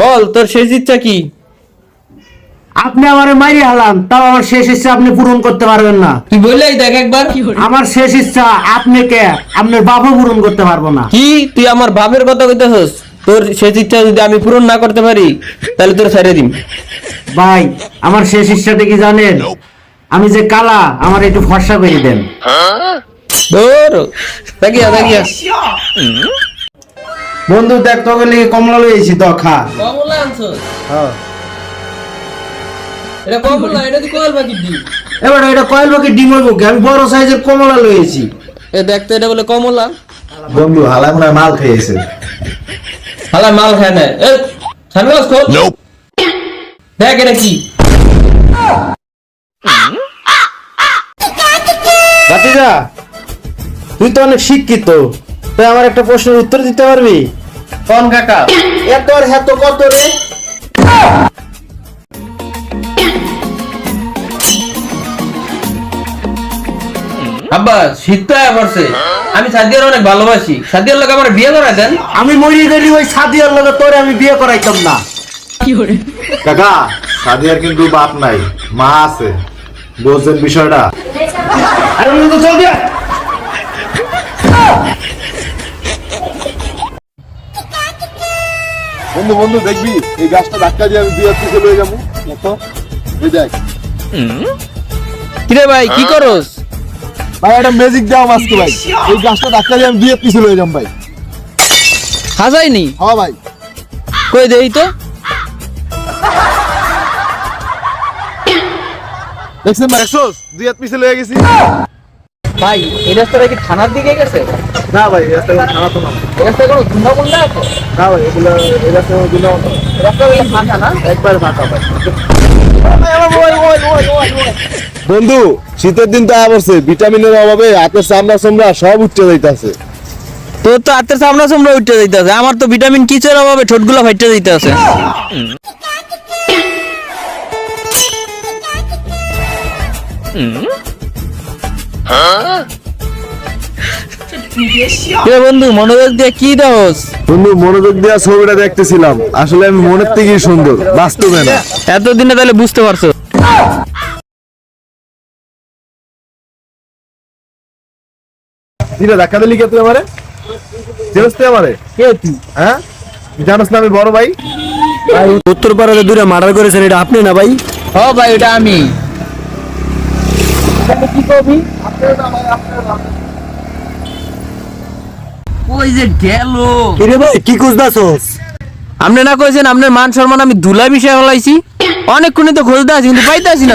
বল তোর শেষ ইচ্ছা কি? আপনি আমার মাইরি হালান তাও আমার শেষ ইচ্ছা আপনি পূরণ করতে পারবেন না। তুই বললেই দেখ একবার। আমার শেষ ইচ্ছা আপনি কে? আপনার বাবা পূরণ করতে পারব না। কি? তুই আমার বাপের কথা কইতেছস? তোর শেষ ইচ্ছা যদি আমি পূরণ না করতে পারি তাহলে তোর ছেড়ে দিম। ভাই আমার শেষ ইচ্ছাটা কি জানেন? আমি যে কালা আমার একটু ফর্সা করে দেন। ধর। দেখিয়া দেখিয়া বন্ধু দেখ তোকে লিগে কমলা লইছি তো খা। কমলা আনছস এটা কমলা এটা তুই কোয়াল পাখি দি এবার এটা কয়েল বাকি ডিমের মুখে আমি বড় সাইজের কমলা লইছি এ দেখতে এটা বলে কমলা। বন্ধু হালা মনে মাল খেয়েছে হালা মাল খায় না এ সানগ্লাস খোল। দেখ এটা কি? ভাতিজা তুই তো অনেক শিক্ষিত। তুই আমার একটা প্রশ্নের উত্তর দিতে পারবি? কোন কাকা? এত আর হেত কত রে? আব্বা শীত তো পড়ছে। আমি সাদিয়ার অনেক ভালোবাসি। সাদিয়ার লোক আমার বিয়ে করাই দেন। আমি মরি গেলি ওই সাদিয়ার লগে তোরে আমি বিয়ে করাইতাম না। কাকা সাদিয়ার কিন্তু বাপ নাই মা আছে। বুঝছেন বিষয়টা। আরে তো চল দিয়া। বন্ধু বন্ধু দেখবি এই গাছটা ধাক্কা দিয়ে আমি দুই হাত পিছিয়ে লয়ে যাব। এই দেখ। কিরে ভাই কি করস? ভাই একটা ম্যাজিক দাও আজকে ভাই। এই গাছটা ধাক্কা দিয়ে আমি দুই হাত পিছিয়ে লয়ে যাম ভাই। হাসাইনি হ্যাঁ ভাই। কই দেই তো। দেখছেন ভাই? দুই হাত পিছিয়ে লয়ে গেছি। ভাই এই রাস্তাটা কি থানার দিকে গেছে? না ভাই রাস্তা কোনো খারাপ না। রাস্তায় কোনো ধুন্দা মুন্ডা আছে? না ভাই এগুলো এই রাস্তা কোনো দিনও রাস্তা ফাঁকা না? একবার ফাঁকা ভাই। বন্ধু শীতের দিন তো পড়ছে ভিটামিনের অভাবে হাতের চামড়া চামড়া সব উঠতে যাইতাছে। তোর তো হাতের সামনা সামনে উঠতে যাইতেছে আমার তো ভিটামিন কিচের অভাবে ঠোঁটগুলো ফাইটে যাইতেছে? এ বন্ধু মনোযোগ দিয়ে কি দাওস বন্ধু মনোযোগ দেওয়া ছবিটা দেখতেছিলাম। আসলে আমি মনের থেকেই সুন্দর বাস্তবে না। এতদিনে তাহলে বুঝতে পারছ? দিলে ধাক্কা দিলি কে তুই আমারে? চেনস তুই আমারে? কে তুই? হ্যাঁ? জানোস না আমি বড় ভাই? ভাই উত্তর পাড়াতে মার্ডার করেছেন এটা আপনি না ভাই? ও ভাই এটা আমি। ওই যে গেল? কিরে ভাই কি খুঁজতাছস? আপনি না কইছেন আপনার মান সম্মান আমি ধুলা বিষয় হলাইছি? অনেকক্ষণই তো খুঁজতে আছি কিন্তু পাইতে আসি না।